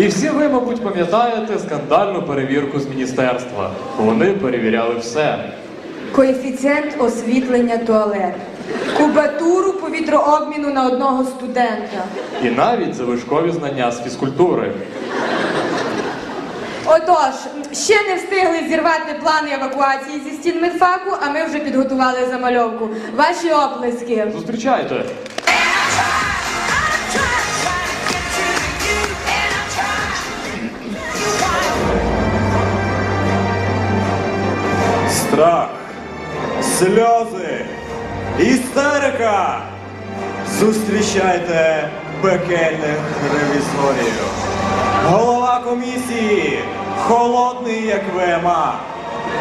І всі ви, мабуть, пам'ятаєте скандальну перевірку з міністерства. Вони перевіряли все. Коефіцієнт освітлення туалет. Кубатуру повітрообміну на одного студента. І навіть залишкові знання з фізкультури. Отож, ще не встигли зірвати плани евакуації зі стін медфаку, а ми вже підготували замальовку. Ваші оплески. Зустрічайте! Сльози, істерика. Зустрічайте пекельних ревізорів. Голова комісії холодний, як вема,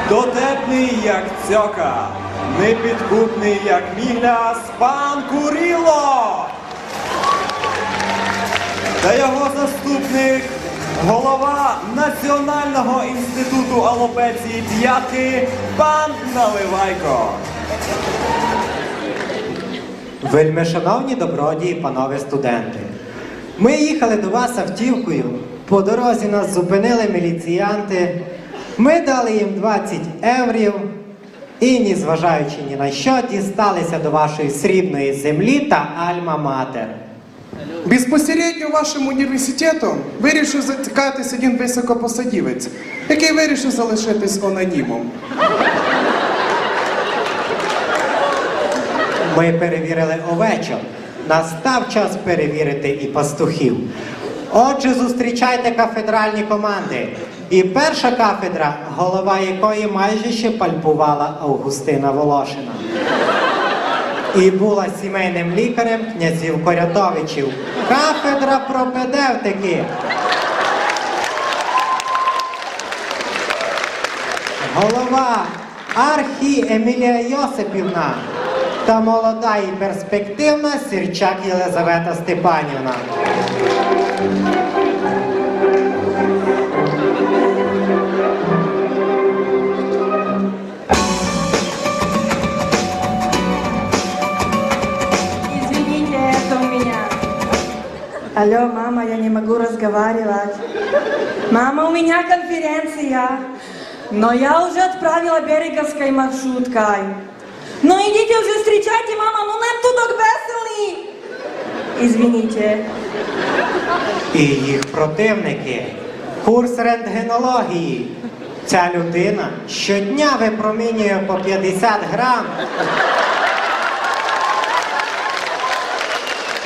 дотепний, як цьока, непідкупний, як міляс, пан Куріло. Та його заступник, голова Національного інституту алопеції п'ятки, пан Наливайко. Вельми шановні добродії, панове студенти. Ми їхали до вас автівкою. По дорозі нас зупинили міліціянти. Ми дали їм 20 еврів і, ні зважаючи ні на що, дісталися до вашої срібної землі та Альма-Матер. Безпосередньо вашим університетом вирішив затикатись один високопосадівець, який вирішив залишитись анонімом. Ми перевірили овечок. Настав час перевірити і пастухів. Отже, зустрічайте кафедральні команди. І перша кафедра, голова якої майже ще пальпувала Августина Волошина. І була сімейним лікарем князів Корятовичів. Кафедра пропедевтики. Голова Архі Емілія Йосипівна та молода і перспективна Сірчак Єлизавета Степанівна. Алло, мама, я не могу разговаривать. Мама, у меня конференция. Но я уже отправила береговской маршруткой. Ну идите уже встречайте, мама, ну нам тут веселі. Извините. І їх противники. Курс рентгенології. Ця людина щодня випромінює по 50 грам.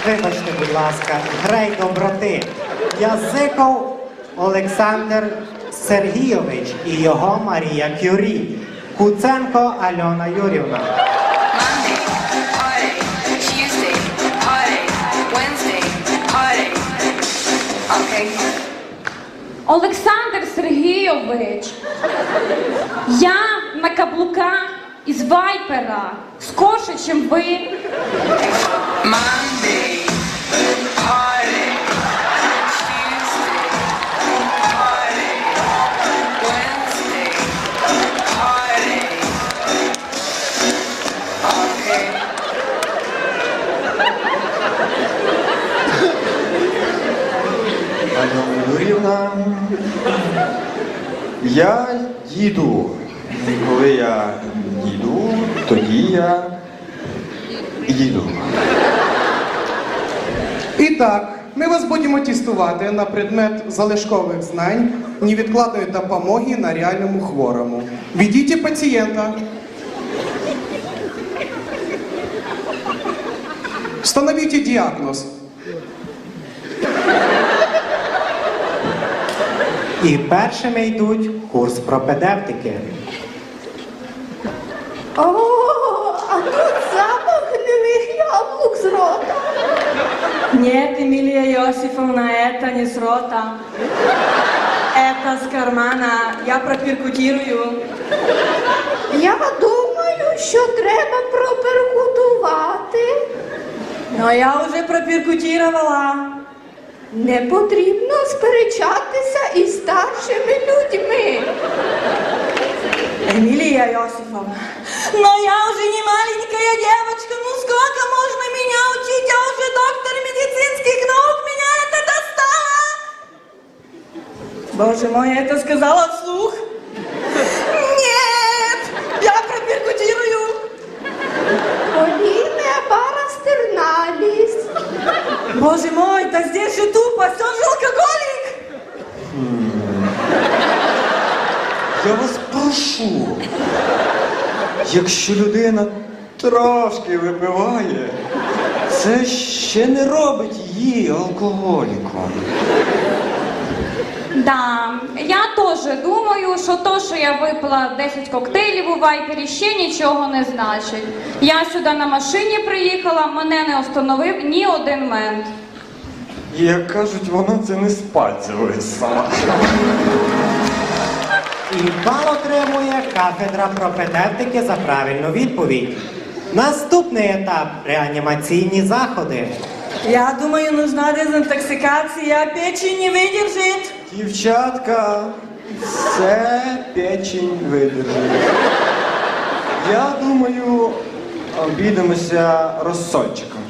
Вибачте, будь ласка, грей доброти. Язиков Олександр Сергійович і його Марія Кюрі. Куценко Альона Юрівна. Олександр Сергійович, я на каблуках із вайпера, скорше, чим ви. Monday, я їду. Коли я їду, тоді я їду. І так, ми вас будемо тестувати на предмет залишкових знань невідкладної допомоги на реальному хворому. Ведіть пацієнта. Встановіть діагноз. І першими йдуть курс пропедевтики. О, а тут запах гнилих яблук з рота. Нет, Эмилия Иосифовна, это не с рота. Это с кармана. Я проперкутирую. Я думаю, що треба проперкутувати. Но я уже проперкутировала. Не потрібно сперечатися із старшими людьми. Эмилия Иосифовна. Но я уже не маленькая девочка, ну сколько можно меня учить? Я уже доктор медицинских наук, меня это достало! Боже мой, я это сказала вслух? Боже мой, да здесь же тупо, он же алкоголик! Я вас прошу. Якщо людина трошки випиває, це ще не робить її алкоголіком. Да, я теж думаю, що то, що я випила 10 коктейлів у вайпері, ще нічого не значить. Я сюди на машині приїхала, мене не остановив ні один мент. І як кажуть, вона це не з пальця. І бал отримує кафедра пропедевтики за правильну відповідь. Наступний етап реанімаційні заходи. Я думаю, нужна дезинтоксикация, печень не выдержит. Дівчатка, все печень видержить. Я думаю, обійдемося розсольчиком.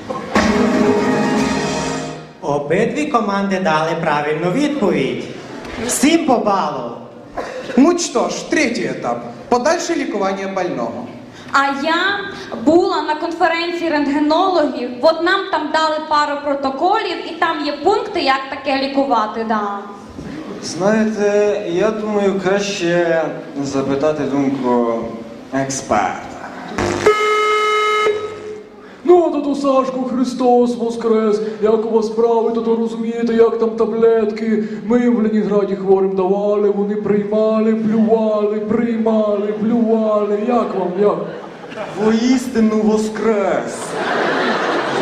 Обидві команди дали правильну відповідь. Всім по балу. Ну що ж, третій етап. Подальше лікування больного. А я була на конференції рентгенологів, от нам там дали пару протоколів, і там є пункти, як таке лікувати. Да. Знаєте, я думаю, краще запитати думку експерта. Ну, то то Сашко Христос Воскрес, як у вас справи, то то розумієте, як там таблетки. Ми в Ленінграді хворим давали, вони приймали, плювали, приймали, плювали. Як вам, як? Воістину воскрес!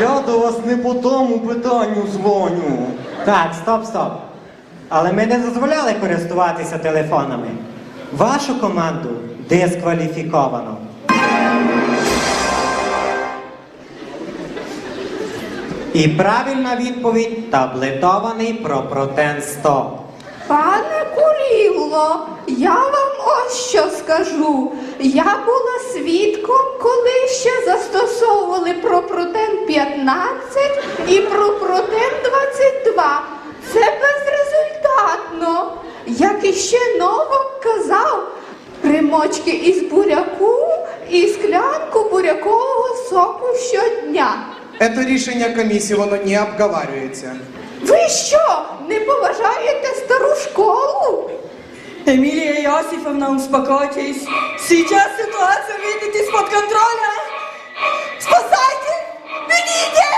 Я до вас не по тому питанню дзвоню. Так, стоп, стоп. Але ми не дозволяли користуватися телефонами. Вашу команду дискваліфіковано. І правильна відповідь таблетований пропротен 100. Пане Куріло, я вам ось що скажу. Я була свідком, коли ще застосовували пропротен 15 і пропротен 22. Це ладно, як іще новок казав, примочки із буряку і склянку бурякового соку щодня. Это решение комиссии, оно не обговаривается. Ви що, не поважаєте стару школу? Эмилия Иосифовна, успокойтесь. Сейчас ситуация выйдет из-под контроля. Спасайте! Бегите!